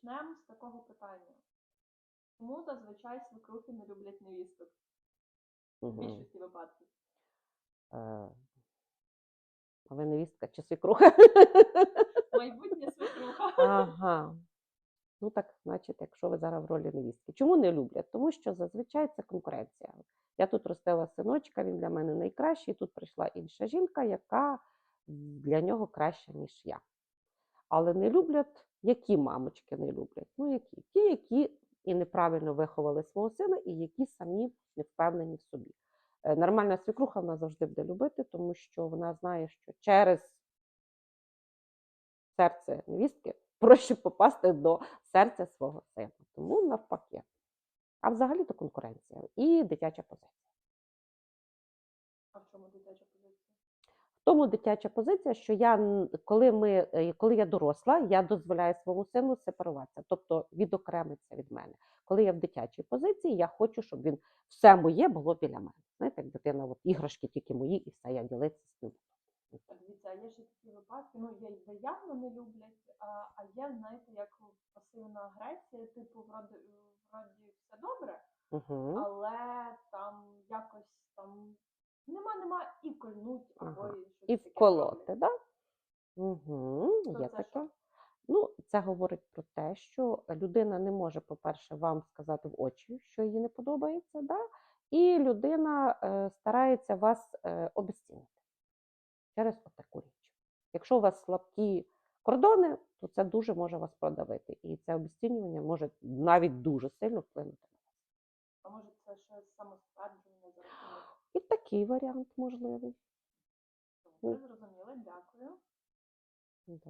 Почнемо з такого питання. Чому зазвичай свекрухи не люблять невісток? В більшості випадків. Е, А ви невістка чи свекруха? Майбутня свекруха. Ага. Ну так, значить, якщо ви зараз в ролі невістки. Чому не люблять? Тому що зазвичай це конкуренція. Я тут ростила синочка, він для мене найкращий. Тут прийшла інша жінка, яка для нього краща, ніж я. Але не люблять, які мамочки не люблять? Ну, які? Ті, які і неправильно виховали свого сина, і які самі не впевнені в собі. Е, Нормальна свекруха вона завжди буде любити, тому що вона знає, що через серце невістки проще попасти до серця свого сина. Тому навпаки. А взагалі то конкуренція і дитяча позиція. А в чому дитяча позиція? Тому дитяча позиція, що я коли ми е, коли я доросла, я дозволяю своєму сину сепаруватися, тобто відокремитися від мене. Коли я в дитячій позиції, я хочу, щоб він все моє було біля мене. Знаєте, як дитина, от іграшки тільки мої, і все, я ділитися з ним. Дивіться, є ще такі випадки, ну є де явно не люблять, а, а є, знаєте, як пасивна агресія, типу, вроді, вроді все добре, Угу. але там якось там нема, нема і кольнуть, або Ага. і щось І таке вколоти, да? Угу, є це таке. що? Ну, це говорить про те, що людина не може, по-перше, вам сказати в очі, що їй не подобається, да? і людина е, старається вас е, обезцінити через отаку річ. Якщо у вас слабкі кордони, то це дуже може вас продавити. І це обезцінювання може навіть дуже сильно вплинути на вас. А може це ще самоствердження за рахунок. І такий варіант можливий. Добре, зрозуміли, дякую. Да.